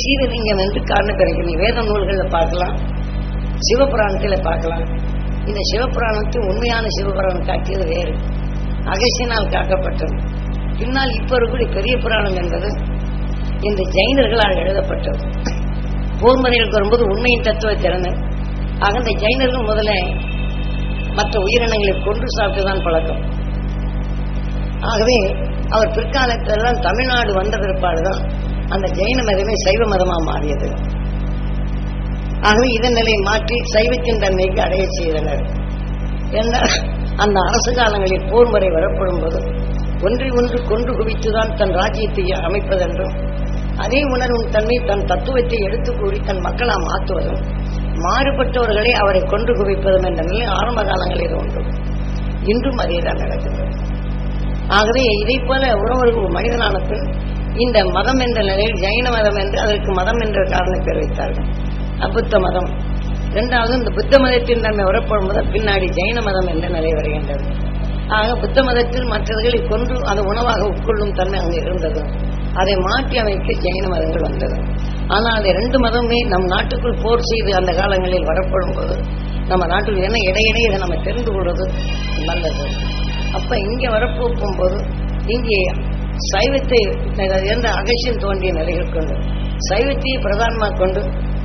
சீவலிங்கம் என்று காரண பிறகு நீ வேத நூல்களில் பார்க்கலாம். சிவபுராணத்தில் பார்க்கலாம். இந்த சிவபுராணத்தை உண்மையான சிவபுராணம் காட்டியது வேறு. அகசியனால் காக்கப்பட்டது. பின்னால் இப்ப இருக்கக்கூடிய பெரிய புராணம் என்பது இந்த ஜைனர்களால் எழுதப்பட்டது. போர்மறைகளுக்கு வரும்போது உண்மையின் தத்துவ திறனை ஆக இந்த ஜைனர்கள் முதல்ல மற்ற உயிரினங்களை கொன்று சாப்பிட்டுதான் பழக்கம். ஆகவே அவர் பிற்காலத்திலெல்லாம் தமிழ்நாடு வந்த பிற்பாடுதான் அந்த ஜெயின மதமே சைவ மதமா மாறியது. ஆகவே இதன் நிலையை மாற்றி சைவத்தின் தன்மைக்கு அடைய செய்தனர். என்றால் அந்த அரசு காலங்களில் போர் முறை வரப்படும் போது ஒன்றை ஒன்று கொண்டு குவித்துதான் தன் ராஜ்யத்தை அமைப்பதென்றும் அதே உணர்வும் தன்மை தன் தத்துவத்தை எடுத்து கூறி தன் மக்களா மாற்றுவதும் மாறுபட்டவர்களை அவரை கொண்டு குவிப்பதும் என்ற நிலை ஆரம்ப காலங்களில் உண்டு. இன்றும் அதேதான் நடக்கிறது. ஆகவே இதைப் போல உறவர்கள் மனிதனான பின் இந்த மதம் என்ற நிலையில் ஜெயின மதம் என்று அதற்கு மதம் என்ற காரணம் பேர் வைத்தார்கள். அபுத்த மதம். இரண்டாவது இந்த புத்த மதத்தின் தன்மை உறப்படும் முதல் பின்னாடி ஜெயின மதம் என்ற நிலை வருகின்றது. ஆக புத்த மதத்தில் மற்றவர்களை கொன்று அதை உணவாக உட்கொள்ளும் தன்மை அங்கு இருந்தது. அதை மாற்றி அமைக்க ஜெயின மதங்கள் வந்தது. ஆனால் அந்த ரெண்டு மதமுமே நம் நாட்டுக்குள் போர் செய்து அந்த காலங்களில் வரப்படும் போது நம்ம நாட்டுக்கு என்ன இடையிடையே இதை நம்ம தெரிந்து கொள்வது நல்லது. அப்ப இங்க வரப்போக்கும் போது இங்கே சைவத்தை என்ற அகசியம் தோன்றிய நிலைகள் கொண்டு சைவத்தையே பிரதானமாக கொண்டு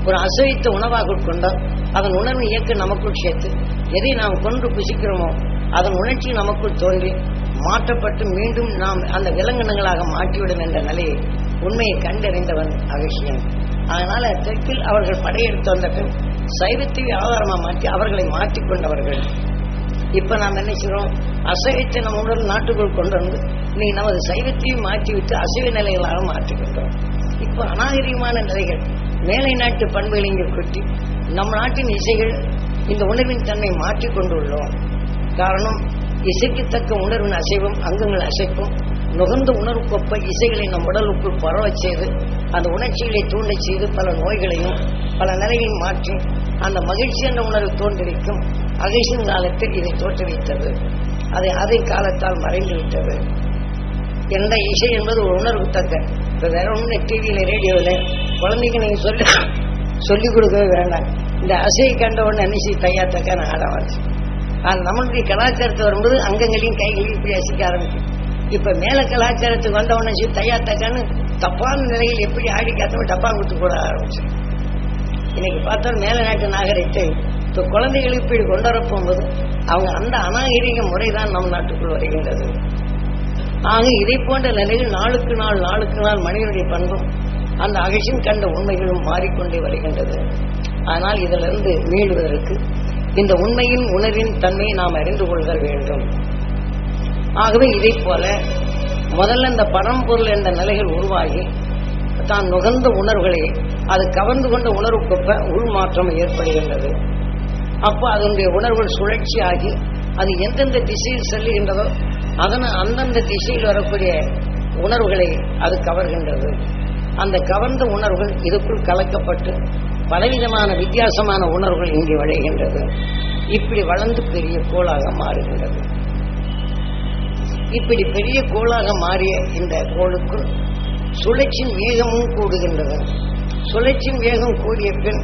ஒரு அசைத்த உணவாக உட்கொண்டால் அதன் உணர்வு இயக்க நமக்குள் சேர்த்து எதை நாம் கொண்டு புசிக்கிறோமோ அதன் உணர்ச்சி நமக்குள் தோன்றி மாற்றப்பட்டு மீண்டும் நாம் அந்த விலங்கினங்களாக மாற்றிவிடும் என்ற நிலையை உண்மையை கண்டறிந்தவன் அகசியன் அதனால தெற்கில் அவர்கள் படையெடுத்து வந்த பின் சைவத்தை ஆதாரமாக மாற்றி அவர்களை மாற்றிக்கொண்டவர்கள் இப்ப நாம் என்ன செய்யறோம் அசைவத்தை நம்ம உடல் நாட்டுக்குள் கொண்டு வந்து நீ நமது சைவத்தையும் மாற்றிவிட்டு அசைவ நிலைகளாக மாற்றிவிட்டோம். இப்ப அநாகரிகமான நிலைகள் மேலை நாட்டு பண்புகளை இங்கே கொட்டி நம் நாட்டின் இசைகள் இந்த உணர்வின் தன்மை மாற்றி கொண்டுள்ளோம். காரணம் இசைக்குத்தக்க உணர்வின் அசைவும் அங்கங்கள் அசைப்பும் நுகர்ந்த உணர்வுக்கொப்ப இசைகளை நம் உடலுக்குள் பரவச் செய்து அந்த உணர்ச்சிகளை தூண்டச் செய்து பல நோய்களையும் பல நிலைகளையும் மாற்றி அந்த மகிழ்ச்சி என்ற உணர்வு தோன்றிருக்கும் அகேஷன் காலத்தில் இதை தோற்றுவித்தது. அதை அதை காலத்தால் மறைந்துவிட்டது. எந்த இசை என்பது ஒரு உணர்வு தக்க. இப்போ வேற ஒன்றும் டிவியில் ரேடியோவில் குழந்தைங்க நீங்கள் சொல்லி சொல்லிக் கொடுக்கவே வேண்டாம். இந்த அசையை கண்ட உடனே அன்னிச்சு தையா தக்க நான் ஆட ஆரம்பிச்சு ஆனால் நம்மளுடைய கலாச்சாரத்தை வரும்போது அங்கங்களையும் கைகளையும் இப்படி அசைக்க ஆரம்பிக்கும். இப்போ மேல கலாச்சாரத்துக்கு வந்த உடனே சரி தையா தக்கான்னு தப்பான நிலையில் எப்படி ஆடி காத்தவங்க டப்பா கொடுத்து போட ஆரம்பிச்சு இன்னைக்கு பார்த்தா மேல நாட்டு நாகரிகத்தை இப்போ குழந்தைகளுக்கு இப்படி கொண்டு வர போகும்போது அவங்க அந்த அநாகரிக முறைதான் நம் நாட்டுக்குள் வருகின்றது. ஆக இதை போன்ற நிலையில் நாளுக்கு நாள் நாளுக்கு நாள் மனிதனுடைய பண்பும் அந்த அகசியம் கண்ட உண்மைகளும் மாறிக்கொண்டே வருகின்றது. ஆனால் இதிலிருந்து மீளுவதற்கு இந்த உண்மையின் உணர்வின் தன்மையை நாம் அறிந்து கொள்தல் வேண்டும். ஆகவே இதை போல முதல்ல இந்த பரம்பொருள் என்ற நிலைகள் உருவாகி தான் நுகர்ந்த உணர்வுகளை அது கவர்ந்து கொண்ட உணர்வுக்கொப்ப உள்மாற்றம் ஏற்படுகின்றது. அப்போ அதனுடைய உணர்வுகள் சுழற்சி ஆகி அது எந்தெந்த திசையில் செல்லுகின்றதோ அதன் அந்தந்த திசையில் வரக்கூடிய உணர்வுகளை அது கவர்கின்றது. அந்த கவர்ந்த உணர்வுகள் இதுக்குள் கலக்கப்பட்டு பலவிதமான வித்தியாசமான உணர்வுகள் இங்கே விளைகின்றது இப்படி வளர்ந்து பெரிய கோளாக மாறுகின்றது. இப்படி பெரிய கோளாக மாறிய இந்த கோளுக்குள் சுழற்சியின் வேகமும் கூடுகின்றது. சுழற்சியின் வேகம் கூடிய பின்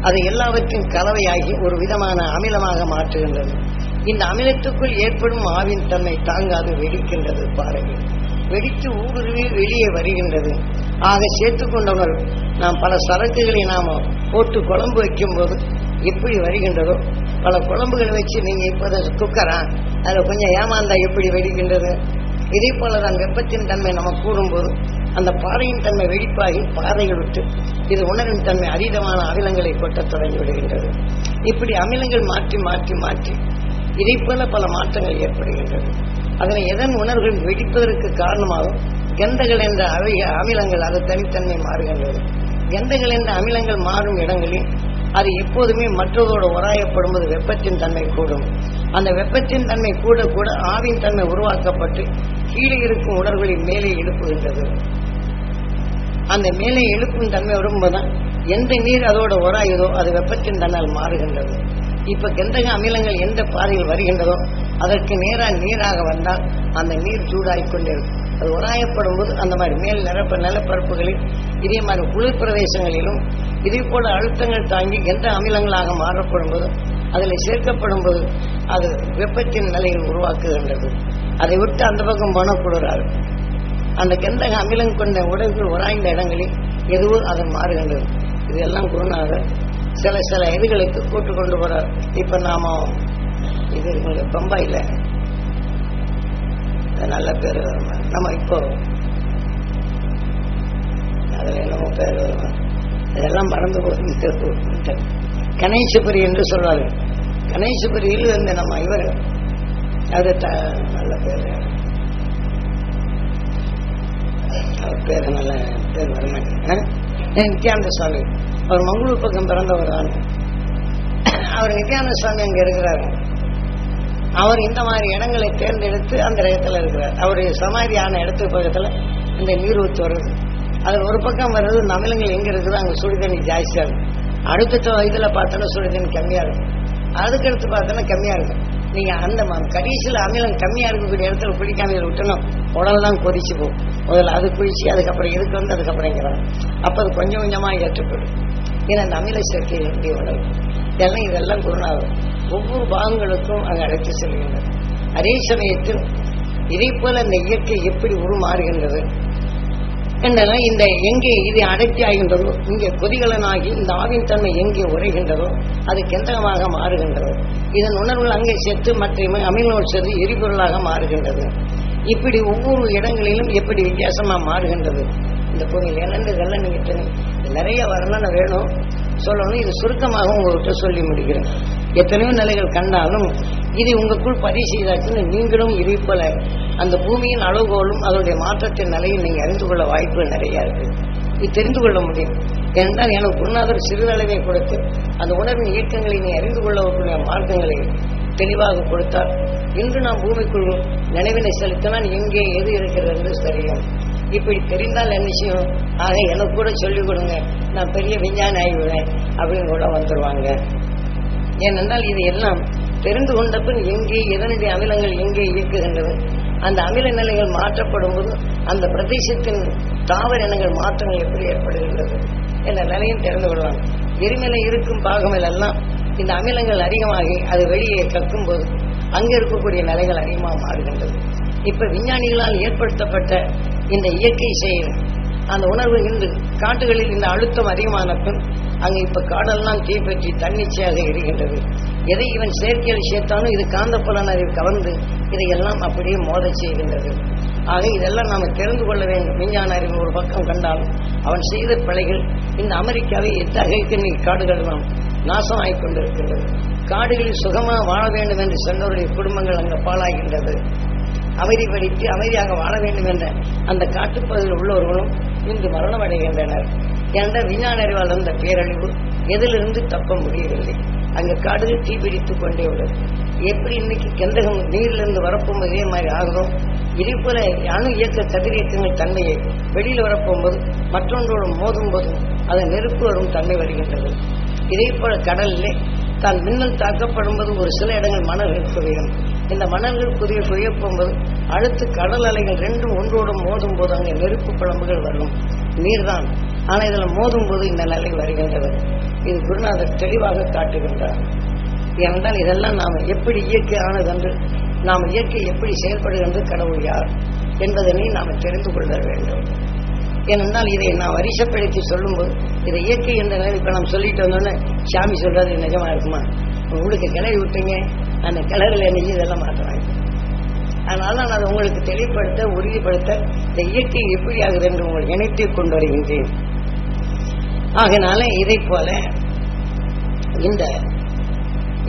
அது எல்லாவற்றின் கலவையாகி ஒரு விதமான அமிலமாக மாற்றுகின்றது. இந்த அமிலத்துக்குள் ஏற்படும் ஆவின் தன்மை தாங்காது வெடிக்கின்றது பாருங்கள் வெடித்து ஊடுருவி வெளியே வருகின்றது. ஆக சேர்த்து கொண்டவர்கள் நாம் பல சரக்குகளை நாம போட்டு குழம்பு வைக்கும் போது எப்படி வருகின்றதோ பல குழம்புகளை வச்சு நீங்க இப்போத குக்கரா அதுல கொஞ்சம் ஏமாந்தா எப்படி வெடிக்கின்றது? இதே போலதான் வெப்பத்தின் தன்மை நம்ம கூறும்போது அந்த பாறையின் தன்மை வெடிப்பாகி பாறைகள் விட்டு இது உணரின் தன்மை அதீதமான அமிலங்களை கொட்டத் தொடங்கி விடுகின்றது. இப்படி அமிலங்கள் மாற்றி மாற்றி மாற்றி இதை போல பல மாற்றங்கள் ஏற்படுகின்றது. அதனை எதன் உணர்வுகள் வெடிப்பதற்கு காரணமாகும் கந்தங்கள் என்ற அவை அமிலங்கள் அது தனித்தன்மை மாறுகின்றது. கந்தங்கள் என்ற அமிலங்கள் மாறும் இடங்களில் அது எப்போதுமே மற்றதோடு உராயப்படும்போது வெப்பத்தின் தன்மை கூடும். அந்த வெப்பத்தின் தன்மை கூட கூட ஆவின் தன்மை உருவாக்கப்பட்டு கீழே இருக்கும் உணர்வுகளை மேலே எழுப்புகின்றது. அந்த மேலே எழுப்பும் தன்மை வரும்போதுதான் எந்த நீர் அதோட உராயுதோ அது வெப்பத்தின் தன்னால் மாறுகின்றது. இப்ப கந்தக அமிலங்கள் எந்த பாதையில் வருகின்றதோ அதற்கு நேராக நீராக வந்தால் அந்த நீர் சூடாகிக் இருக்கும் அது உராயப்படும் போது அந்த மாதிரி மேல் நிரப்ப நிலப்பரப்புகளில் இதே மாதிரி குளிர் பிரதேசங்களிலும் இதே போல அழுத்தங்கள் தாங்கி எந்த அமிலங்களாக மாறப்படும் போது அதில் சேர்க்கப்படும் போது அது வெப்பத்தின் நிலையில் உருவாக்குகின்றது. அதை விட்டு அந்த பக்கம் போனால் குளிராது அந்த கெந்தக அமிலம் கொண்ட உடல்கள் உராய்ந்த இடங்களில் எதுவும் அது மாறுகின்றது. இதெல்லாம் குருநாதர் சில சில இதுகளுக்கு கூட்டு கொண்டு போற இப்ப நாம இது பம்பாயில அது நல்ல பேர் நம்ம இப்போ அதுல என்னமோ பேர் இதெல்லாம் மறந்து போட்டு கணேசபுரி என்று சொல்வார்கள் கணேசபுரியில் வந்து நம்ம இவர். அது த- நல்ல பேர். அவர் பேர் நல்ல பேர் வரமாட்டேன் நித்யானந்த சுவாமி அவர் மங்களூர் பக்கம் பிறந்தவர் தான். அவர் நித்யானந்த சுவாமி அங்க இருக்கிறாரு. அவர் இந்த மாதிரி இடங்களை தேர்ந்தெடுத்து அந்த இடத்துல இருக்கிறார். அவருடைய சமாதியான இடத்துக்கு பக்கத்துல இந்த நீரூத்து வருது அதில் ஒரு பக்கம் வர்றது நமிலங்கள் எங்க இருக்குதோ அங்க சுடுதண்ணி ஜாஸ்தியா இருக்கும் அடுத்த இதுல பார்த்தோன்னா சுடுதண்ணி கம்மியா இருக்கும் அதுக்கடுத்து பார்த்தோன்னா கம்மியா இருக்கும் நீங்க அந்த ம- அமிலம் கம்மியா இருக்கக்கூடிய இடத்துல குளிக்காம இதில் விட்டணும் உடல் தான் கொதிச்சு போகும். முதல்ல அது குளிச்சு அதுக்கப்புறம் இதுக்கு வந்து அதுக்கப்புறம் இங்கிறாங்க அப்ப அது கொஞ்சம் கொஞ்சமா ஏற்றுப்படும் ஏன்னா அந்த அமில சேர்க்கை எப்படி உணவு. இதெல்லாம் இதெல்லாம் குருநாதர் ஒவ்வொரு பாகங்களுக்கும் அங்கு அழைத்து செல்கின்றது அதே சமயத்தில் இதே போல அந்த இயற்கை எப்படி உருமாறுகின்றது என்றெல்லாம் இந்த எங்கே இது அடர்த்தி ஆகின்றதோ இங்கே கொதிகலனாகி இந்த ஆவின் தன்மை எங்கே உரைகின்றதோ அது கெந்தகமாக மாறுகின்றது இதன் உணர்வுகள் அங்கே செத்து மற்ற அமிலோடு சேர்ந்து எரிபொருளாக மாறுகின்றது. இப்படி ஒவ்வொரு இடங்களிலும் எப்படி வித்தியாசமாக மாறுகின்றது? இந்த பூமியில் ஏன்னா இதெல்லாம் நீங்கள் நிறைய வரலாறு வேணும். சொல்லணும். இது சுருக்கமாக உங்கள்கிட்ட சொல்லி முடிக்கிறேன். எத்தனையோ நிலைகள் கண்டாலும் இது உங்களுக்குள் பதிவு செய்தாச்சுன்னு நீங்களும் இருப்பல அந்த பூமியின் அளவுகோலும் அதனுடைய மாற்றத்தின் நிலையும் நீங்க அறிந்து கொள்ள வாய்ப்புகள் நிறைய இருக்கு. இது தெரிந்து கொள்ள முடியும். ஏனென்றால் எனக்கு குருநாதர் சிறிதளவை கொடுத்து அந்த உணர்வின் இயக்கங்களை நீ அறிந்து கொள்ளக்கூடிய மார்க்கங்களை தெளிவாக கொடுத்தார். இன்று நாம் பூமிக்குள் நினைவினை செலுத்தினால் எங்கே எது இருக்கிறது என்று தெரியும். இப்படி தெரிந்தால் என்ன செய்யும் ஆக எனக்கு கூட சொல்லிக் கொடுங்க. நான் பெரிய விஞ்ஞானி ஆகிவிடுவேன். அப்படின்னு கூட வந்துருவாங்க. ஏனென்றால் இது எல்லாம் தெரிந்து கொண்ட பின் எங்கே எதனுடைய அமிலங்கள் எங்கே இயக்குகின்றது அந்த அமில நிலைகள் மாற்றப்படும் போது அந்த பிரதேசத்தின் தாவர இனங்கள் மாற்றங்கள் எப்படி ஏற்படுகின்றது? என்ற நிலையும் தெரிந்து கொள்ளலாம். எரிமலை இருக்கும் பாகங்கள் எல்லாம் இந்த அமிலங்கள் அதிகமாகி அது வெளியே கக்கும் போது அங்கே இருக்கக்கூடிய நிலைகள் அதிகமாக மாறுகின்றது. இப்ப விஞ்ஞானிகளால் ஏற்படுத்தப்பட்ட இந்த இயற்கை செயல் அந்த உணர்வு இன்று காட்டுகளில் இந்த அழுத்தம் அதிகமான பின் அங்கு இப்ப காடெல்லாம் தீப்பற்றி தன்னிச்சையாக எரிகின்றது. எதை இவன் செயற்கையில் சேர்த்தாலும் இது காந்த புலன் அறிவு கவர்ந்து இதையெல்லாம் அப்படியே மோத செய்கின்றது. ஆக இதெல்லாம் நாம தெரிந்து கொள்ள வேண்டும். விஞ்ஞான அறிவு ஒரு பக்கம் கண்டாலும் அவன் செய்த பிழைகள் இந்த அமெரிக்காவை எத்தகைக்கு நீ காடுகள் நாசம் ஆகிக் கொண்டிருக்கின்றது. காடுகளில் சுகமாக வாழ வேண்டும் என்று சென்றவருடைய குடும்பங்கள் அங்கு பாழாகின்றது. அமைதி படித்து அமைதியாக வாழ வேண்டும் என்ற அந்த காட்டுப்பகுதியில் உள்ளவர்களும் இன்று மரணம் அடைகின்றனர் என்ற விஞ்ஞான அறிவால் வந்த பேரழிவு? எதிலிருந்து தப்ப முடியவில்லை. அங்கு காடுகள் தீபிடித்துக் கொண்டே உள்ளது. எப்படி இன்னைக்கு கெந்தகம் நீரிலிருந்து வரப்போம் இதே மாதிரி ஆகுதோ? இதே போல அணு இயக்க கதிரியக்கங்கள் தன்மையை வெளியில் வரப்போகும்போது மற்றொன்றோடு மோதும் போதும் அதன் நெருப்பு வரும் தன்மை வருகின்றது. இதே போல கடலிலே தான் மின்னல் தாக்கப்படும் போது ஒரு சில இடங்கள் மனம் இருக்க வேண்டும். இந்த மணல்கள் புதிய குவிய போகும்போது அடுத்து கடல் அலைகள் ரெண்டும் ஒன்றோடு மோதும் போது அங்கே நெருப்பு குழம்புகள் வரும். நீர்தான். ஆனால் இதில் மோதும் போது இந்த நிலை வருகின்றது. இது குருநாதர் தெளிவாக காட்டுகின்றார். ஏனென்றால் இதெல்லாம் நாம் எப்படி இயற்கையானது என்று நாம் இயற்கை எப்படி செயல்படுகின்றது கடவுள் யார் என்பதனை நாம் தெரிந்து கொள்ள வேண்டும். ஏனென்றால் இதை நான் வரிசைப்படுத்தி சொல்லும்போது இதை இயற்கை என்ற நிலை இப்போ நாம் சொல்லிட்டு வந்தோன்னே சாமி சொல்றது நிஜமா இருக்குமா? உங்களுக்கு கிளறி விட்டீங்க. அந்த கிணறுல நெய் இதெல்லாம் மாற்றுறாங்க அதனால நான் அதை உங்களுக்கு தெளிவுபடுத்த உறுதிப்படுத்த இந்த இயற்கை எப்படி ஆகுது என்று உங்களை இணைத்து கொண்டு வருகின்றேன். ஆகினால இதை போல இந்த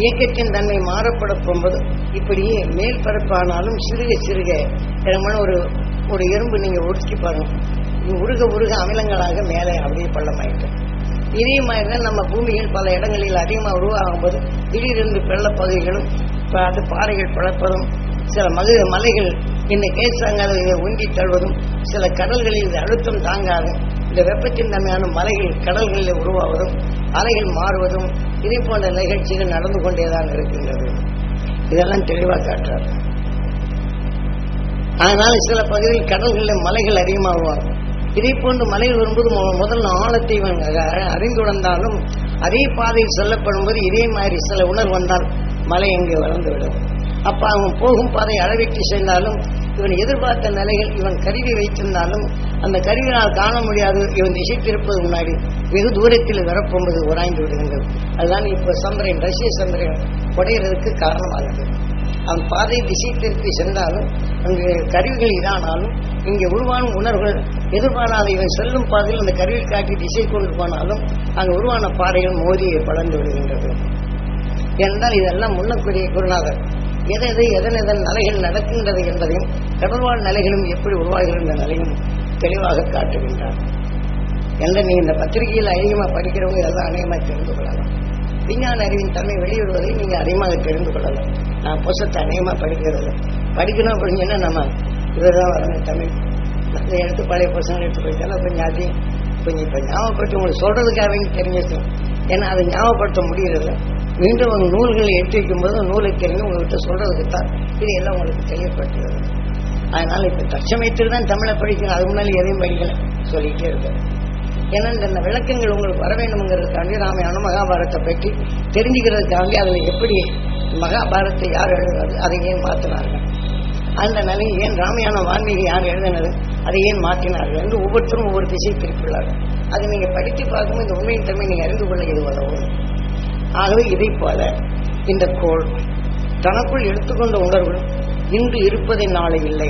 இயக்கத்தின் தன்மை மாறப்பட போகும்போது இப்படியே மேல் பரப்பானாலும் சிறுக சிறுக இடமான ஒரு ஒரு எறும்பு நீங்க உருக்கி பாருங்க. உருக உருக அமிலங்களாக மேலே அப்படியே பள்ளமாயிட்டு. இதே மாதிரி தான் நம்ம பூமியில் பல இடங்களில் அதிகமாக உருவாகும் போது திடீரென்று வெள்ளப்பகுதிகளும் அது பாறைகள் பழப்பதும் சில மகு மலைகள் இந்த கேசாங்காத உங்கி தழுவதும் சில கடல்களில் இது அழுத்தம் தாங்காது. இந்த வெப்பத்தின் தன்மையான மலைகள் கடல்களில் உருவாவதும் அலைகள் மாறுவதும் இதே போன்ற நிகழ்ச்சிகள் நடந்து கொண்டேதான் இருக்கின்றது. இதெல்லாம் தெளிவாக காட்டுறார் அதனால சில பகுதியில் கடல்களில் மலைகள் அதிகமாக உருவாகும். இதே போன்று மலையில் வரும்போது முதல் ஆழத்தை இவன் அ- அறிந்துணர்ந்தாலும் அதே பாதையில் செல்லப்படும் போது இதே மாதிரி சில உணர்வு வந்தால் மலை அங்கே வளர்ந்து விடும். அப்ப அவன் போகும் பாதை அளவிட்டு சென்றாலும் இவன் எதிர்பார்த்த நிலைகள் இவன் கருவி வைத்திருந்தாலும் அந்த கருவினால் காண முடியாது. இவன் திசை திருப்பது முன்னாடி வெகு தூரத்தில் வரப்போம்பது உராய்ந்து விடுகின்றது. அதுதான் இப்ப சந்திரன் ரஷ்ய சந்திரன் உடையிறதுக்கு காரணமாகிறது. அவன் பாதை திசை திருப்பி சென்றாலும் அங்கு கருவிகள் இதானாலும் இங்கே உருவான உணர்வுகள் எதிர்பாராத இவன் செல்லும் பாதையில் அந்த கருவி காட்டி திசை கொண்டு போனாலும் அங்கு உருவான பாறைகள் மோதி படர்ந்து விடுகின்றது. என்றால் இதெல்லாம் முன்னக்கூடிய குருநாதர் எதை எதை எதன் எதன் நிலைகள் நடக்கின்றது என்பதையும் கடல்வாழ் நிலைகளும் எப்படி உருவாகின்ற நிலையும் தெளிவாக காட்டுகின்றார். என்ற நீ இந்த பத்திரிகையில் அதிகமாக படிக்கிறவங்க இதெல்லாம் அநேகமாக தெரிந்து கொள்ளலாம். விஞ்ஞான அறிவின் தன்மை வெளியிடுவதை நீங்கள் அதிகமாக தெரிந்து கொள்ளலாம். நான் புஸ்தத்தை அதிகமாக படிக்கிறது. படிக்கணும் அப்படின்னு நம்ம நம்ம தான் வரணும் தமிழ். அந்த எடுத்து பழைய பசங்களை எடுத்து போயிட்டாலும் கொஞ்சம் அதையும் கொஞ்சம் இப்போ ஞாபகப்படுத்தி உங்களுக்கு சொல்றதுக்காக தெரிஞ்சிருக்கோம் ஏன்னா அதை ஞாபகப்படுத்த முடியறதில்ல. மீண்டும் உங்க நூல்களை எடுத்து வைக்கும்போது நூலை தெரிஞ்சு உங்கள்கிட்ட சொல்றதுக்கு தான் இது எல்லாம் உங்களுக்கு தெரியப்படுத்துகிறது. அதனால இப்ப தற்சமயத்துக்கு தான் தமிழை படிக்கணும். அது முன்னாடி எதையும் படிக்கல. சொல்லிகிட்டே இருக்கேன் ஏன்னா இந்த விளக்கங்கள் உங்களுக்கு வர வேண்டும்ங்கிறதுக்காண்டி ராமாயணம் மகாபாரத்தை பற்றி தெரிஞ்சுக்கிறதுக்காண்டி அதில் எப்படி மகாபாரத்தை யார் எழுதுனது அதை ஏன் மாற்றினார்கள். அந்த நிலையை ஏன் ராமாயணம் வான்மீகி யார் எழுதினது? அதை ஏன் மாற்றினார்கள் என்று ஒவ்வொருத்தரும் ஒவ்வொரு திசை திருப்பிள்ளார்கள் அதை நீங்க படித்து பார்க்கும்போது இந்த உண்மையின் தன்மை நீங்க அறிந்து கொள்ள இது உதவும். ஆகவே இதை போல இந்த கோள் தனக்குள் எடுத்துக்கொண்ட உணர்வு இன்று இருப்பதை நாளை இல்லை.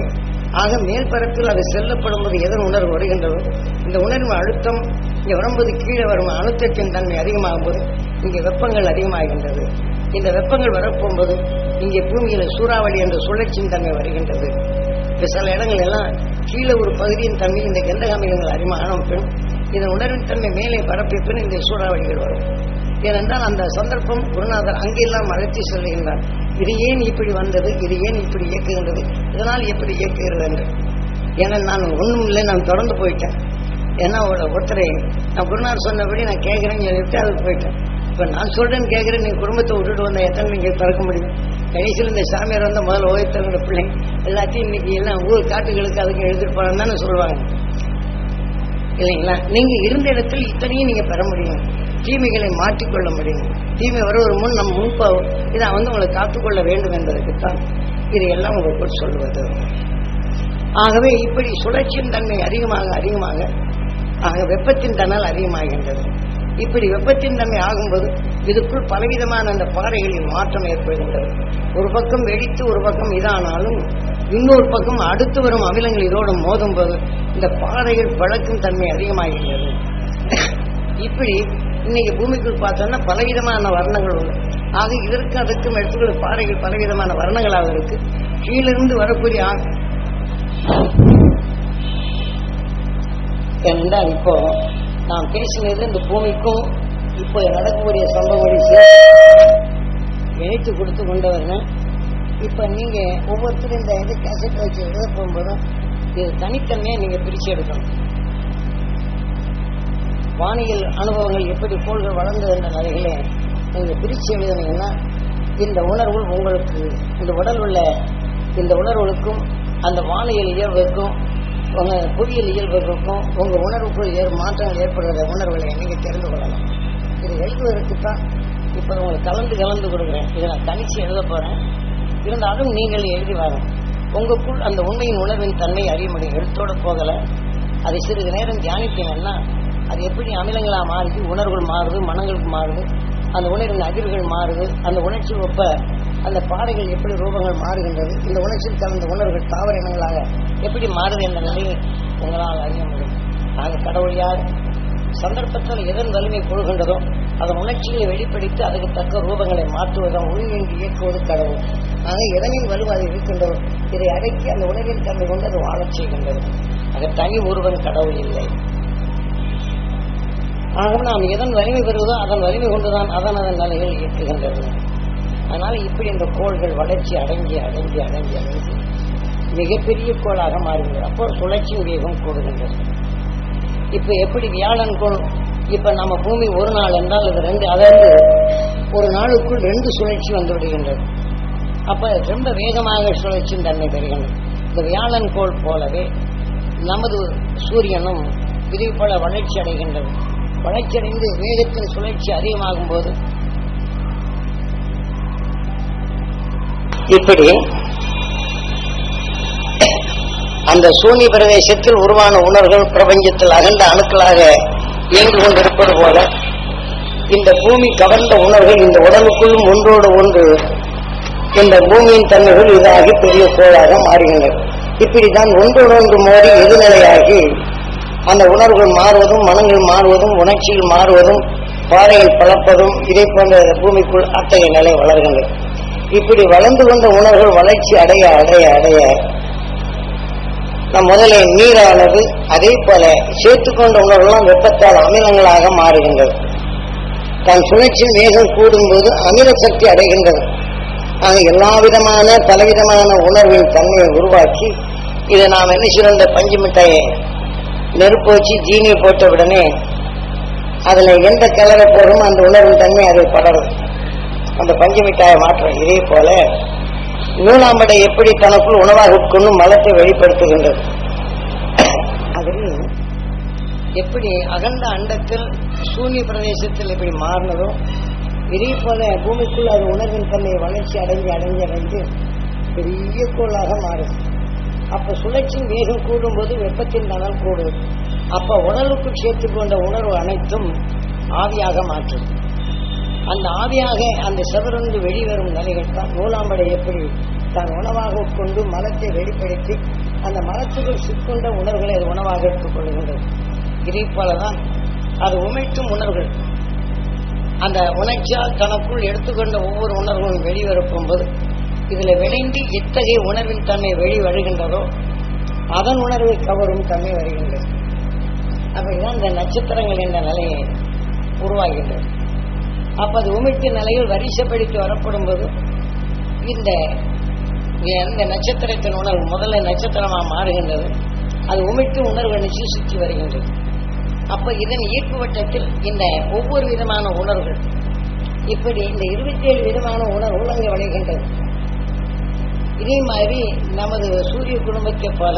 ஆக மேற்பரப்பில் அது செல்லப்படும் போது எதன் உணர்வு வருகின்றதோ இந்த உணர்வு அழுத்தம் இங்கே வரும்போது கீழே வரும் அழுத்தத்தின் தன்மை அதிகமாகும் போது இங்கே வெப்பங்கள் அதிகமாகின்றது. இந்த வெப்பங்கள் வரப்போகும்போது இங்கே பூமியில சூறாவளி என்ற சுழற்சியின் தன்மை வருகின்றது. இப்ப சில இடங்கள் எல்லாம் கீழே ஒரு பகுதியின் தன்மை இந்த கந்தகாமிலங்கள் அறிமுகம் பெண். இதன் உணர்வின் தன்மை மேலே பரப்பிய பின் இந்த சூறாவளிகள் வரும். ஏனென்றால் அந்த சந்தர்ப்பம் குருநாதர் அங்கெல்லாம் அழைத்து செல்கின்றார். இது ஏன் இப்படி வந்தது? இது ஏன் இப்படி இயக்குகின்றது? இதனால் எப்படி இயக்குகிறது என்று. ஏன்னா நான் ஒன்றும் இல்லை நான் தொடர்ந்து போயிட்டேன். ஏன்னா ஒருத்தரை நான் குருநாதர் சொன்னபடி நான் கேட்குறேன்னு சொல்லிட்டு அதுக்கு போயிட்டேன். இப்போ நான் சொல்றேன்னு கேட்குறேன் நீ குடும்பத்தை விட்டுட்டு வந்த எத்தனை நீங்கள் திறக்க முடியும்? கடைசியில் இந்த சாமியார் வந்த முதல்ல ஓய்த்தவங்களோட பிள்ளைங்க எல்லாத்தையும் இன்னைக்கு எல்லாம் ஊர் காட்டுகளுக்கு அதுக்கு எழுதிட்டு போறான்னு தானே சொல்லுவாங்க. இல்லைங்களா? நீங்க இருந்த இடத்தில் இத்தனையும் நீங்க பெற முடியும். தீமைகளை மாற்றிக்கொள்ள முடியும். தீமை வருவது முன் நம் முன்ப இதை வந்து உங்களை காத்துக்கொள்ள வேண்டும் என்பதற்குத்தான் இதையெல்லாம் உங்களுக்கு சொல்லுவது. ஆகவே இப்படி சுழற்சியின் தன்மை அதிகமாக அதிகமாக ஆக வெப்பத்தின் தன்னால் அதிகமாகின்றது. இப்படி வெப்பத்தின் தன்மை ஆகும்போது இதுக்குள் பலவிதமான அந்த பாறைகளில் மாற்றம் ஏற்படுகின்றது. ஒரு பக்கம் வெடித்து ஒரு பக்கம் இதானாலும் இன்னொரு பக்கம் அடுத்து வரும் அமிலங்கள் இதோடு மோதும் போது இந்த பாறைகள் பழக்கும் தன்மை அதிகமாகின்றது. இப்படி இன்னைக்கு பூமிக்குள் பார்த்தோம்னா பலவிதமான வர்ணங்கள் உண்டு. ஆக இதற்கு அதற்கும் எடுத்துக்கொள்ள பாறைகள் பலவிதமான வர்ணங்களாக இருக்கு. கீழிருந்து வரக்கூடிய ஏனென்றால் இப்போ நாம் பேசினது இந்த பூமிக்கும் இப்போ நடக்கக்கூடிய சம்பவங்களை இணைத்து கொடுத்து கொண்டவர்கள் இப்ப நீங்க ஒவ்வொருத்தரும் இந்த இது கேசட் வச்சு எழுத போகும்போதும் இது தனித்தன்மையா நீங்க பிரிச்சு எடுக்கணும். வானியல் அனுபவங்கள் எப்படி கோள்கள் வளர்ந்தது என்ற நிலைகளை நீங்க பிரிச்சு எழுதுனீங்கன்னா இந்த உணர்வு உங்களுக்கு இந்த உடல் உள்ள இந்த உணர்வுகளுக்கும் அந்த வானியல் இயல்புக்கும் உங்க புவியியல் இயல்புகளுக்கும் உங்க உணர்வுக்குள் ஏற் மாற்றங்கள் ஏற்படுகிற உணர்வுகளை நீங்க தெரிந்து கொள்ளலாம். இது எழுதுவதற்கு தான் இப்ப உங்களுக்கு கலந்து கலந்து கொடுக்குறேன். இதை நான் தனிச்சு எழுத போறேன். இருந்தாலும் நீங்கள் எழுதி வாங்க உங்களுக்குள் அந்த உண்மையின் உணர்வின் தன்மை அறிய முடியும் எழுத்தோட போகல. அதை சிறிது நேரம் தியானித்தீங்கன்னா அது எப்படி அமிலங்களா மாறுது உணர்வுகள் மாறுது மனங்களுக்கு மாறுது அந்த உணர்வின் அதிர்வுகள் மாறுது. அந்த உணர்ச்சி ஒப்ப அந்த பாறைகள் எப்படி ரூபங்கள் மாறுகின்றது இந்த உணர்ச்சியில் கலந்த உணர்வுகள் தாவர இனங்களாக எப்படி மாறுது என்ற நிலையை உங்களால் அறிய முடியும். ஆக கடவுள் யார்? சந்தர்ப்பத்தில் எதன் வலிமை கொள்கின்றதோ அதன் உணர்ச்சியை வெளிப்படுத்தி அதுக்கு தக்க ரூபங்களை மாற்றுவதும் ஒழுங்கின்றி இயக்குவது கடவுள். ஆனால் எதனின் வலுவு அது இருக்கின்றதோ இதை அடக்கி அந்த உணர்வின் தன்மை கொண்டு அது வாழச் செய்கின்றது. அது தனி ஒருவன் கடவுள் இல்லை. ஆகவே நாம் எதன் வலிமை பெறுவதோ அதன் வலிமை கொண்டுதான் அதன் அதன் நிலைகள் இயக்குகின்றது அதனால் இப்படி இந்த கோள்கள் வளர்ச்சி அடங்கி அடங்கி அடங்கி அடங்கி மிகப்பெரிய கோளாக மாறுகிறது அப்போ சுழற்சி வேகம் கூடுகின்றது. இப்ப எப்படி வியாழன் கோள் இப்ப நம்ம பூமி ஒரு நாள் என்றால் இது ரெண்டு அதாவது ஒரு நாளுக்குள் ரெண்டு சுழற்சி வந்து விடுகின்றது. அப்ப ரொம்ப வேகமாக சுழற்சியின் தன்மை பெறுகின்றது. இந்த வியாழன் கோள் போலவே நமது சூரியனும் இதே போல வளர்ச்சி அடைகின்றது. வளர்ச்சியடைந்து வேகத்தின் சுழற்சி அதிகமாகும் போது இப்படி அந்த சூனி பிரதேசத்தில் உருவான உணர்வுகள் பிரபஞ்சத்தில் அகண்ட அணுக்களாக இயங்கு கொண்டிருப்பது போல இந்த பூமி கவர்ந்த உணர்வுகள் இந்த உடலுக்குள்ளும் ஒன்றோடு ஒன்று இந்த பூமியின் தன்மைகள் இதாகி பெரிய கோளாக மாறுகின்றன. இப்படித்தான் ஒன்றோடு ஒன்று மோதி எதிர்நிலையாகி அந்த உணர்வுகள் மாறுவதும் மனங்கள் மாறுவதும் உணர்ச்சிகள் மாறுவதும் பாறையில் பழப்பதும் இதை போன்ற பூமிக்குள் அத்தகைய நிலை வளர்கின்றது. இப்படி வளர்ந்து கொண்ட உணர்வுகள் வளர்ச்சி அடைய அடைய அடைய நம் முதலே நீரானது அதே போல சேர்த்துக்கொண்ட உணர்வுகளும் வெப்பத்தால் அமிலங்களாக மாறுகின்றது. தன் சுழற்சியின் வேகம் கூடும்போது அமில சக்தி அடைகின்றது. ஆக எல்லா விதமான பலவிதமான உணர்வின் தன்மையை உருவாக்கி இதை நாம் என்ன செய்யறோம்? இந்த பஞ்சு மிட்டாயை நெருப்பு வச்சு ஜீனியை போட்ட உடனே அதுல எந்த கலரை போடுறோமோ அந்த உணர்வு தன்மை அதை படரும். அந்த பஞ்சு மிட்டாயை மாற்றம் இதே போல நூலாம்படை எப்படி தனக்குள் உணவாக உட்கொண்டு மலத்தை வெளிப்படுத்துகின்றது. அதில் எப்படி அகண்ட அண்டத்தில் சூன்ய பிரதேசத்தில் எப்படி மாறினதோ இதே போல பூமிக்குள் அது உணர்வின் தன்மை வளர்ச்சி அடைஞ்சு அடைஞ்சு அடைஞ்சு பெரிய கோளாக மாறுது அப்ப சுழற்சி வேகம் கூடும்போது வெப்பத்தின் தனம் கூடுது அப்ப உடலுக்குள் சேர்த்து கொண்ட உணர்வு அனைத்தும் ஆவியாக மாற்றும். அந்த ஆவியாக அந்த செவருந்து வெளிவரும் நிலைகள் தான். நூலாம்படை எப்படி தான் உணவாக உட்கொண்டு மலத்தை வெளிப்படுத்தி அந்த மலத்துக்குள் சிக்கொண்ட உணர்வுகளை அது உணவாக எடுத்துக் கொள்கின்றது போலதான் அது உமைக்கும் உணர்வுகள் அந்த உணர்ச்சியால் தனக்குள் எடுத்துக்கொண்ட ஒவ்வொரு உணர்வும் வெளிவரப்பும் போது இதுல விளைந்து எத்தகைய உணர்வின் தன்மை வெளி வருகின்றதோ அதன் உணர்வை கவரும் தன்மை வருகின்றது. அப்படிதான் இந்த நட்சத்திரங்கள் என்ற நிலையை உருவாகின்றது அப்ப அது உமிழ்ச்சி நிலையில் வரிசைப்படுத்தி வரப்படும் போது இந்த இந்த நட்சத்திரத்தின் உணர்வு முதல்ல நட்சத்திரமா மாறுகின்றது. அது உமிழ்த்து உணர்வு நினைச்சு சுற்றி வருகின்றது. அப்ப இதன் ஈர்ப்பு வட்டத்தில் இந்த ஒவ்வொரு விதமான உணர்வுகள் இப்படி இந்த இருபத்தி ஏழு விதமான உணர்வு அங்கே விளைகின்றது. இதே மாதிரி நமது சூரிய குடும்பத்தை போல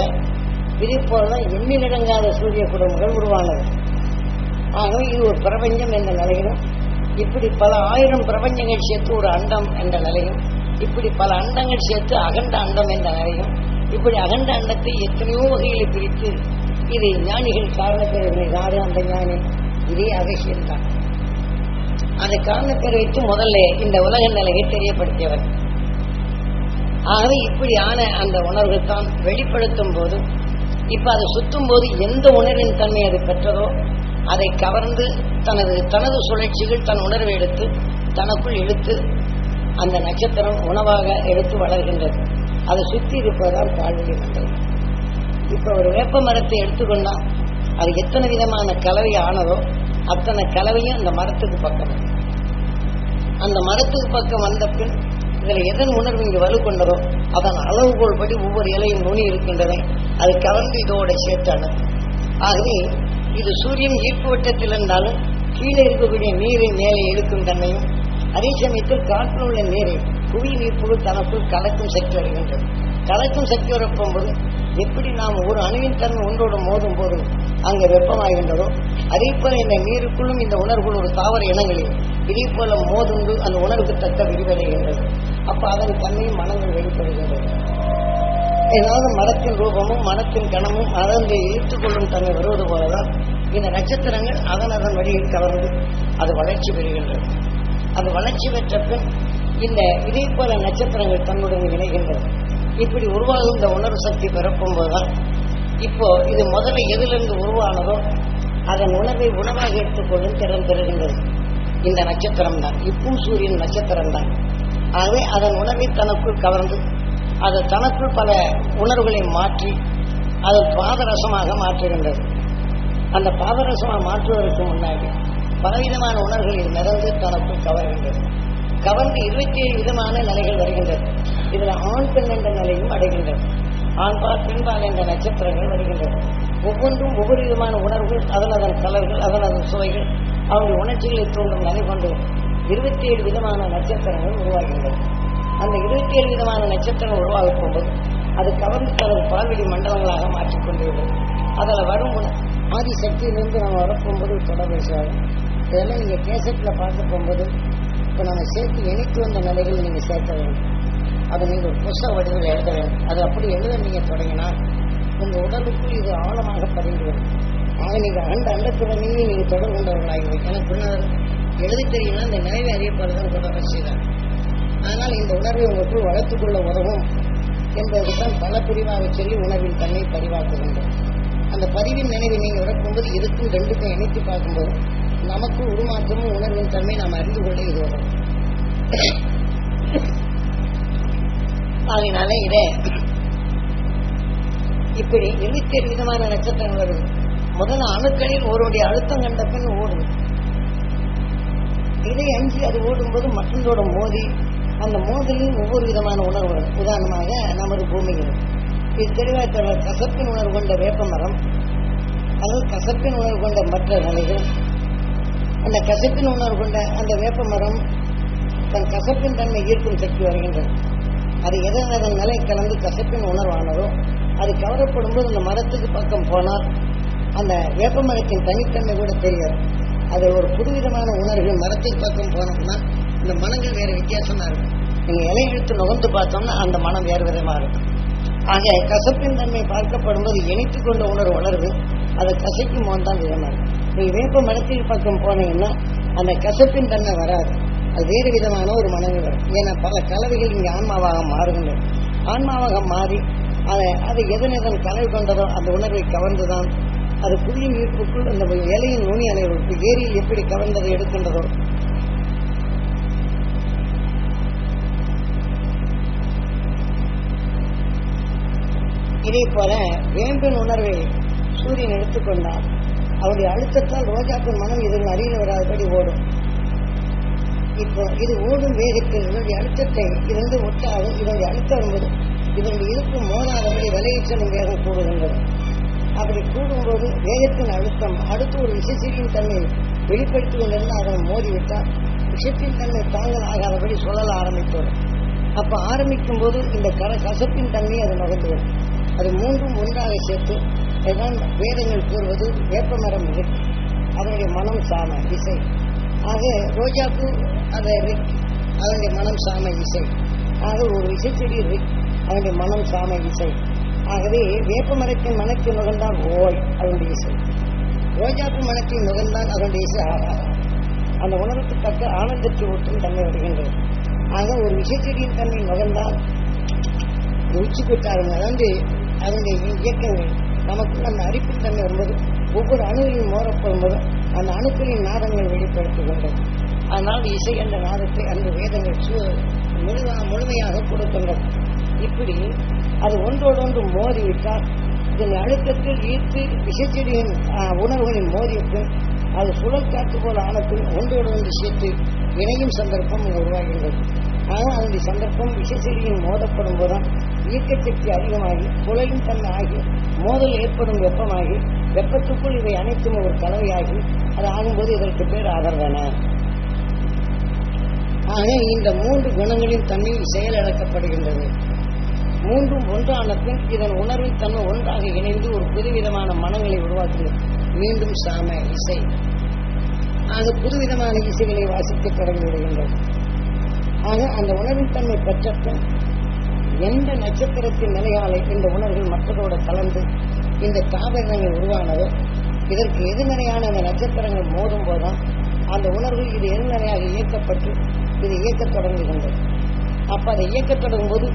இதே போலதான் எண்ணிலடங்காத சூரிய குடும்பங்கள் உருவானது. ஆகவே இது ஒரு பிரபஞ்சம் என்ற நிலையிலும் இப்படி பல ஆயிரம் பிரபஞ்சங்கள் சேர்த்து ஒரு அண்டம் என்ற நிலையும் இப்படி பல அண்டங்கள் சேர்த்து அகண்ட அண்டம் என்ற நிலையும் இப்படி அகண்ட அண்டத்தை எத்தனையோ வகைகளை பிரித்து இது ஞானிகள் காரணப்பேரவை யாரு அந்த ஞானி? இதே அவசியம்தான் அந்த அதை வைத்து முதல்ல இந்த உலக நிலையை தெரியப்படுத்தியவர். ஆகவே இப்படியான அந்த உணர்வுகள் தான் வெளிப்படுத்தும் போது இப்ப அதை சுத்தும் போது எந்த உணர்வின் தன்மை அது பெற்றதோ அதை கவர்ந்து தனது தனது சுழற்சிகள் தன் உணர்வை எடுத்து தனக்குள் இழுத்து அந்த நட்சத்திரம் உணவாக எடுத்து வளர்கின்றது. அதை சுத்தி இருப்பதுதான் பால்வெளி மண்டலம் இப்ப ஒரு வேப்ப மரத்தை எடுத்துக்கொண்டா அது எத்தனை விதமான கலவை ஆனதோ அத்தனை கலவையும் அந்த மரத்துக்கு பக்கம். அந்த மரத்துக்கு பக்கம் வந்த பின் இதுல எதன் உணர்வு இங்கு வலு கொண்டதோ அதன் அளவுகோல் படி ஒவ்வொரு இலையும் நுனி இருக்கின்றன. அது கலந்து இதோட சேர்த்தான. ஆகவே இது சூரியன் ஈர்ப்பு வட்டத்தில் இருந்தாலும் கீழே இருக்கக்கூடிய நீரை மேலே இழுக்கும் தன்மையும் அதே சமயத்தில் காற்றில் உள்ள நீரை புவி நீர்ப்புகள் தனக்குள் கலக்கும் சக்தி வருகின்றது. கலக்கும் சக்தி வரப்போகும்போது எப்படி நாம் ஒரு அணுவின் தன்மை ஒன்றோடு மோதும் போது அங்கே வெப்பமாகின்றதோ அதே போல இந்த நீருக்குள்ளும் இந்த உணர்வுகள் ஒரு தாவர இனங்களில் இதே போல மோதுண்டு அந்த உணர்வுக்கு தக்க விரிவடைகின்றது அப்ப அதன் தன்மையும் மனங்கள் வெளிப்படுகின்றது ஏதாவது மரத்தின் ரூபமும் மனத்தின் கணமும் அதனை இழுத்துக் கொள்ளும் தன்மை வருவது போலதான் இந்த நட்சத்திரங்கள் அதன் அதன் வழியில் கவர்ந்து அது வளர்ச்சி பெறுகின்றது. அது வளர்ச்சி பெற்ற பின் இந்த இதே போல நட்சத்திரங்கள் தன்னுடன் இணைகின்றது இப்படி உருவாகும் இந்த உணர்வு சக்தி பிறக்கும் போதுதான். இப்போ இது முதல்ல எதிலிருந்து உருவானதோ அதன் உணவை உணவாக எடுத்துக்கொள்ளும் திறன் பெறுகின்றது. இந்த நட்சத்திரம் தான் இப்பும் சூரியன் நட்சத்திரம் தான் ஆகவே அதன் உணவை தனக்குள் கவர்ந்து அது தனக்குள் பல உணர்வுகளை மாற்றி அது பாதரசமாக மாற்றுகின்றது. அந்த பாதரசமாக மாற்றுவதற்கு முன்னாடி பலவிதமான உணர்வுகளில் நிறந்து தனக்குள் கவர்கின்றது. கவர்ந்து இருபத்தி ஏழு விதமான நிலைகள் வருகின்றது இதுல ஆண் பெண் என்ற நிலையும் அடைகின்றது ஆண்பால் பெண்பால் என்ற நட்சத்திரங்கள் வருகின்றது ஒவ்வொன்றும் ஒவ்வொரு விதமான உணர்வுகள் அதன் அதன் கலர்கள் அதன் அதன் சுவைகள் அவருடைய உணர்ச்சிகளை தூண்டும் நிலை கொண்டு இருபத்தி ஏழு விதமான நட்சத்திரங்கள் உருவாகின்றது அந்த இருபத்தி ஏழு விதமான நட்சத்திரங்கள் உருவாகும் போது அது கவர்ந்து தனது பால்வெளி மண்டலங்களாக மாற்றிக்கொண்டிருக்கும் அதில் வரும் உண- ஆதி சக்தியிலிருந்து நம்ம வரப்போகும்போது தொடர்பு பேசுவாங்க. இதெல்லாம் நீங்க கேசட்ல பார்த்து போகும்போது இப்போ நம்ம சேர்த்து இணைத்து வந்த நிலைகள் நீங்க சேர்க்க வேண்டும். அதை நீங்க ஒரு வடிவில் எழுத வேண்டும். அது அப்படி எழுத நீங்க தொடங்கினா உங்க உடலுக்குள் இது ஆழமாக பதிந்து வரும். ஆக நீங்க அண்ட அண்டத்துடனேயே நீங்க தொடர்பு கொண்டவர்களாகிறீங்க ஏன்னா பின்னர் எழுதி தெரியும்னா இந்த நினைவை அறியப்படுதான் கூட அவசியம் ஆனால் இந்த உணர்வை உங்களுக்குள் வளர்த்துக் கொள்ள உதவும் என்பதுதான் பல பிரிவாக சொல்லி உணவின் தன்னை பதிவாக்குகின்றோம் அந்த பதிவின் நினைவை நீங்க விளக்கும்போது இதுக்கும் ரெண்டுக்கும் இணைத்து பார்க்கும்போது நமக்கு உருமாற்றமும் உணர்வின் தன்மை நாம் அறிந்து கொள்ள இது வரும். அதனால இத இப்படி இருபத்தி ஏழு விதமான நட்சத்திரங்கள் வருது முதல்ல அணுக்களில் ஒருவருடைய அழுத்தம் கண்ட பின் ஓடுது இதை அஞ்சு அது ஓடும்போது மற்றொன்றோட மோதி அந்த மோதலில் ஒவ்வொரு விதமான உணர்வு உதாரணமாக நமது பூமியில் இது தெளிவாக கசப்பின் உணர்வு கொண்ட வேப்ப மரம் அல்லது கசப்பின் உணர்வு கொண்ட மற்ற நிலைகள் அந்த கசப்பின் உணர்வு கொண்ட அந்த வேப்ப மரம் தன் கசப்பின் தன்மை ஈர்க்கும் சக்தி வருகின்றது. அது எதன் அதன் நிலை கலந்து கசப்பின் உணர்வானதோ அது கவரப்படும் போது அந்த மரத்துக்கு பக்கம் போனால் அந்த வேப்ப மரத்தின் தனித்தன்மை கூட தெரியாது. அது ஒரு புதுவிதமான உணர்வு. மரத்துக்கு பக்கம் போனோம்னா இந்த மனங்கள் வேற வித்தியாசமா இருக்கும். நீங்க இலை இழுத்து நுகர்ந்து பார்த்தோம்னா அந்த மனம் வேறு விதமா இருக்கும். ஆக கசப்பின் தன்மை பார்க்கப்படும் போது இணைத்துக் கொண்ட உணர்வு வளருது. அதை கசைக்கும் போது தான் விதமா இருக்கும். நீ வேப்ப மரத்தில் பக்கம் போனீங்கன்னா அந்த கசப்பின் தன்மை வராது. அது வேறு விதமான ஒரு மனநிலை வரும். ஏன்னா பல கலவைகள் இங்கே ஆன்மாவாக மாறுகின்றன. ஆன்மாவாக மாறி அதை அது எதன் எதன் கலவை கொண்டதோ அந்த உணர்வை கவர்ந்துதான் அது புள்ளியின் ஈர்ப்புக்குள் அந்த இலையின் நுனி அலைகளுக்கு ஏரியில் எப்படி கவர்ந்ததை எடுக்கின்றதோ. இதே போல வேம்பின் உணர்வை சூரியன் எடுத்துக்கொண்டால் அவருடைய அழுத்தத்தால் ரோஜாக்கள் மனம் இதன் அருகில் வராதபடி ஓடும். இப்போ இது ஓடும் வேகத்தில் இதனுடைய அழுத்தத்தை இருந்து ஒட்டாது இதனுடைய அழுத்தம் என்பது இதனுடைய இருப்பு மோதாதபடி விளைவிச்சலும் வேகம் கூடுகின்றது அப்படி கூடும்போது வேகத்தின் அழுத்தம் அடுத்து ஒரு விஷயத்தின் தன்மை வெளிப்படுத்தி கொண்டிருந்து அதன் மோதிவிட்டால் விஷத்தின் தன்மை தாங்கல் ஆகாதபடி சுழல ஆரம்பித்தோம். அப்ப ஆரம்பிக்கும் போது இந்த கர கசப்பின் தன்மையை அது நுகர்ந்துவிடும் அது மூன்றும் ஒன்றாக சேர்த்து இதுதான் வேதங்கள் கூறுவது வேப்பமரம் இருக்கு அதனுடைய மனம் சாம இசை. ஆக ரோஜாப்பூ அதை ரிக் அதனுடைய மனம் சாம இசை. ஆக ஒரு இசைச்செடி ரிக் அதனுடைய மனம் சாம இசை. ஆகவே வேப்ப மரத்தின் மனத்தை நுகர்ந்தால் ஓய் அதனுடைய இசை. ரோஜாப்பூ மனத்தை நுகர்ந்தால் அதனுடைய இசை ஆகா அந்த உணர்வுக்கு தக்க ஆனந்தத்தை ஊட்டும் தன்மை வருகின்றது. ஆக ஒரு விஷயச்செடியின் தன்மை நுகர்ந்தால் உச்சி பெற்றாருங்க அதாவது அதனுடைய இயக்கங்கள் நமக்கு அந்த அரிப்புத்தன்மை வரும்போது ஒவ்வொரு அணுவையும் மோரப்படும்போதும் அந்த அணுக்களின் நாதங்கள் வெளிப்படுத்துகின்றது அதனால் இசை என்ற நாதத்தை அந்த வேதங்கள் சு- முழுவா- முழுமையாக கொடுத்துள்ளது இப்படி அது ஒன்றோடொன்று மோதிவிட்டால் இதன் அழுத்தத்தில் ஈர்த்து விசைச்செடியின் உணர்வுகளின் மோதியப்பின் அது சுழல் காற்று போல ஆனத்தில் ஒன்றோடு ஒன்று சேர்த்து இணையும் சந்தர்ப்பம் உருவாகின்றது. ஆனால் அதனுடைய சந்தர்ப்பம் விஷச்செடியின் மோதப்படும் போதுதான் இயக்கசக்தி அதிகமாகி புலையும் தன்மை ஆகி மோதல் ஏற்படும் வெப்பமாகி வெப்பத்துக்குள் இவை அனைத்தும் ஒரு கலவையாகி அது ஆகும்போது இதற்கு பேர் ஆதரவன ஆக இந்த மூன்று குணங்களின் தன்மை செயலிழக்கப்படுகின்றது மூன்றும் ஒன்றான பின் இதன் உணர்வின் தன்மை ஒன்றாக இணைந்து ஒரு புதுவிதமான மனங்களை உருவாக்குகிறது மீண்டும் சாம இசை. ஆக புதுவிதமான இசைகளை வாசித்து தொடங்கி விடுகின்றது. ஆக அந்த உணர்வின் தன்மை பெற்ற எந்த நட்சத்திரத்தின் நிலையாலை இந்த உணர்வுகள் மக்களோடு கலந்து இந்த தாவரங்கள் உருவானதோ இதற்கு எதிர்மறையான அந்த நட்சத்திரங்கள் மோதும் போதுதான் அந்த உணர்வு இது எதிர்மறையாக இயக்கப்பட்டு இது இயக்கத் தொடங்குகின்றது. அப்ப அதை இயக்கத் தொடங்கும் போது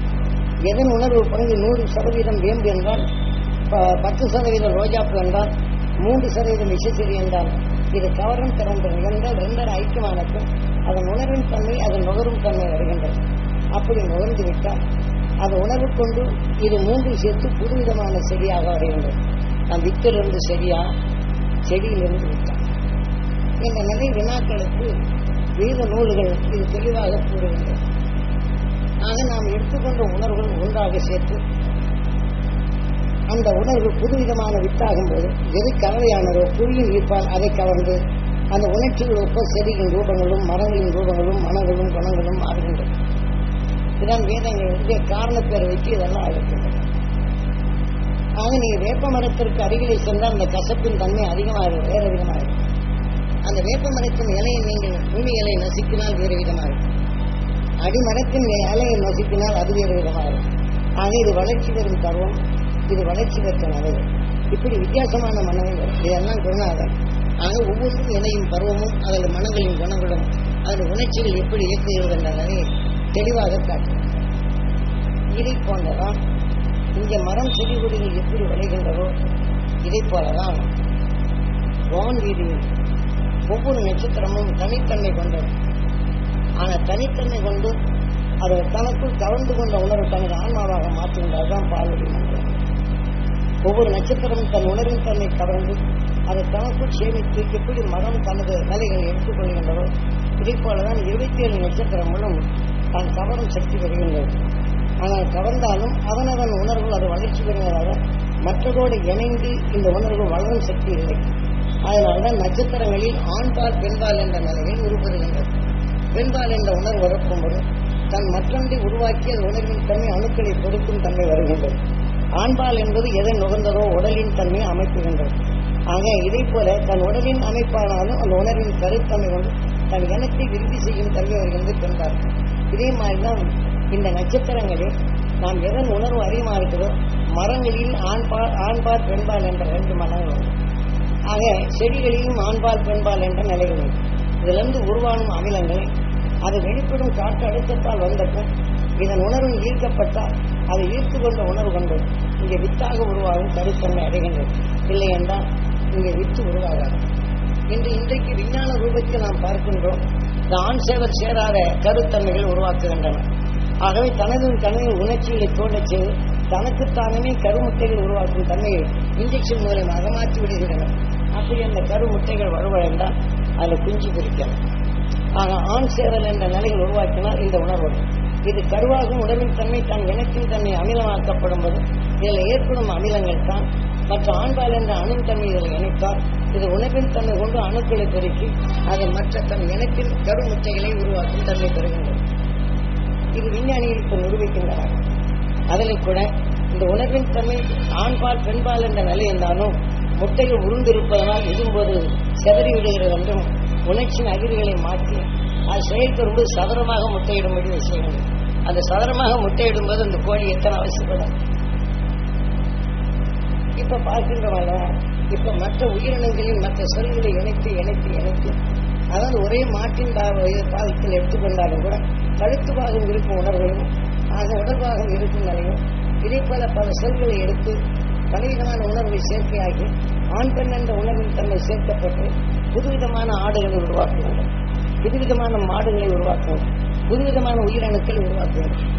எதன் உணர்வு பங்கு நூறு சதவீதம் வேம்பு என்றால் ப- பத்து சதவீதம் ரோஜாப்பு என்றால் மூன்று சதவீதம் விஷச்செடி என்றால் இது கவரும் திறந்து நிகழ்ந்த ரெண்டரை ஐக்கியமானது அதன் உணர்வின் தன்மை அதன் நுகரும் தன்மை வருகின்றது. அப்படி நுகர்ந்து விட்டால் அந்த உணர்வு கொண்டு இது மூன்றும் சேர்த்து புதுவிதமான செடியாக அடைகின்றது நம் வித்திலிருந்து செடியா? செடியிலிருந்து விட்டான் இந்த நிலை வினாக்களுக்கு வேத நூல்கள் இது தெளிவாக கூறுகின்றது ஆக நாம் எடுத்துக்கொண்ட உணர்வுகள் ஒன்றாக சேர்த்து அந்த உணர்வு புதுவிதமான வித்தாகும் போது எது கலவையானதோ புரியும் ஈர்ப்பால் அதை கவர்ந்து அந்த உணர்ச்சிகள் ஒப்ப செடியின் ரூபங்களும் மரங்களின் ரூபங்களும் மனங்களும் குணங்களும் மாறுகின்றன இதான் வேதங்களுடைய வந்து காரணப்பேர் வச்சு இதெல்லாம் அழைக்கின்றன. ஆக நீங்க வேப்ப மரத்திற்கு அருகிலே சென்றால் அந்த கசப்பின் தன்மை அதிகமாக இருக்கும் வேற விதமாக இருக்கும். அந்த வேப்ப மரத்தின் இலையை நீங்கள் பூமி இலை நசுக்கினால் வேறு விதமாக இருக்கும் அடிமரத்தின் இலையை நசுக்கினால் அது வேறு விதமாக இருக்கும். ஆக இது வளர்ச்சி பெறும் பருவம் இது வளர்ச்சி பெற்ற மனது. இப்படி வித்தியாசமான மனங்கள் இதெல்லாம் குணாதம் ஆக ஒவ்வொன்றும் இணையும் பருவமும் அதில் மனங்களின் குணங்களும் அதில் உணர்ச்சிகள் எப்படி இயக்குகிறது தெளிவாக காட்டும் இதை போன்றதான் இங்கே மரம் செடி கொடிகள் எப்படி விளைகின்றதோ இதை போலதான் வான் வீதியில் ஒவ்வொரு நட்சத்திரமும் தனித்தன்மை கொண்டது. ஆனால் தனித்தன்மை கொண்டு அதை தனக்குள் கவர்ந்து கொண்ட உணர்வு தனது ஆன்மாவாக மாற்றுகின்றார் தான் பார்வதி ஒவ்வொரு நட்சத்திரமும் தன் உணர்வின் தன்னை கவர்ந்து அதை தனக்குள் சேமித்து எப்படி மரம் தனது நிலைகளை எடுத்துக்கொள்கின்றதோ இதை போலதான் இருபத்தி ஏழு நட்சத்திரங்களும் தான் கவரும் சக்தி பெறுகின்றது. ஆனால் கவர்ந்தாலும் அவனவன் உணர்வு அது வளர்ச்சி பெறுவதாக மற்றதோடு இணைந்து இந்த உணர்வு வளரும் சக்தி இல்லை. அதனால்தான் நட்சத்திரங்களில் ஆண்பால் பெண்பால் என்ற நிலையில் உருவருகின்றது பெண்பால் என்ற உணர்வு வளர்க்கும்போது தன் மற்றொன்றை உருவாக்கி அது உணர்வின் தன்மை அணுக்களை கொடுக்கும் தன்மை வருகின்றது. ஆண்பால் என்பது எதை நுகர்ந்ததோ உடலின் தன்மை அமைப்புகின்றது ஆக இதை போல தன் உடலின் அமைப்பானாலும் அந்த உணர்வின் கருத்தன்மை கொண்டு தன் இனத்தை விருத்தி செய்யும் தன்மை வருகின்றது பெண்பால் இதே மாதிரிதான் இந்த நட்சத்திரங்களில் நாம் எதன் உணர்வு அதிகமா இருக்குதோ மரங்களில் ஆண்பால் ஆண்பால் பெண்பால் என்ற ரெண்டு மனங்கள் ஆக செடிகளிலும் ஆண்பால் பெண்பால் என்ற நிலைகள் உண்டு. இதிலிருந்து உருவாகும் அமிலங்கள் அது வெளிப்படும் காற்று அழுத்தத்தால் வந்தப்பும் இதன் உணர்வு ஈர்க்கப்பட்டால் அதை ஈர்த்து கொண்ட உணர்வு கொண்டு இங்கே வித்தாக உருவாகும் கருத்தன்மை அடைகின்றது. இல்லை என்றால் இங்கே வித்து உருவாகாது. இன்று இன்றைக்கு விஞ்ஞான ரூபத்தில் நாம் பார்க்கின்றோம் இந்த ஆண் சேவர் சேராத கருத்தன்மைகள் உருவாக்குகின்றன. ஆகவே தனது தனது உணர்ச்சிகளை தோண்டச் செய்து தனக்குத்தானே கருமுட்டைகள் உருவாக்கும் தன்மையை இன்ஜெக்ஷன் மூலமாக மாற்றி விடுகின்றன. அப்படி அந்த கருமுட்டைகள் வலுவடைந்தால் அதில் குஞ்சு பிரிக்கலாம் ஆக ஆண் சேவல் என்ற நிலையில் உருவாக்கினால் இந்த உணர்வு. இது கருவாகும் உடலின் தன்மை தான் இனத்தின் தன்மை அமிலமாக்கப்படும் போது இதில் ஏற்படும் அமிலங்கள் தான். மற்ற ஆண்பால் என்ற அணு தன்மை இதில் இணைத்தால் இது உணவின் தன்மை கொண்டு அணுக்களை பெருக்கி அதை மற்ற தன் இனத்தின் கருமுட்டைகளை உருவாக்கும் தன்மை பெறுகின்றது. இது விஞ்ஞானிகள் இப்போ நிரூபிக்கின்றனர். அதில் கூட இந்த உணவின் தன்மை ஆண்பால் பெண்பால் என்ற நிலை இருந்தாலும் முட்டைகள் உருண்டிருப்பதனால் இதும்போது செதறி விடுகிறது என்றும் உணர்ச்சியின் அதிர்வுகளை மாற்றி அது செயல்படும்போது சதுரமாக முட்டையிடும்படி செய்கிறது அந்த சதுரமாக முட்டையிடும்போது அந்த கோழி எத்தனை அவசியப்படும் இப்ப பார்க்கின்றவங்க இப்ப மற்ற உயிரினங்களின் மற்ற செல்களை இணைத்து இணைத்து இணைத்து அதாவது ஒரே மாட்டின் பாகத்தில் எடுத்துக்கொண்டாலும் கூட கழுத்து பாகம் இருக்கும் உணர்வையும் ஆக உடற்பாகம் இருக்கும் நிலையும் இதே போல பல செல்களை எடுத்து பலவிதமான உணர்வை சேர்க்கையாகி ஆண் பெண் என்ற உணர்வின் தன்மை சேர்க்கப்பட்டு புதுவிதமான ஆடுகளை உருவாக்குகின்றன புதுவிதமான மாடுகளை உருவாக்குகின்றன புதுவிதமான உயிரணுக்கள் உருவாக்குவார்கள்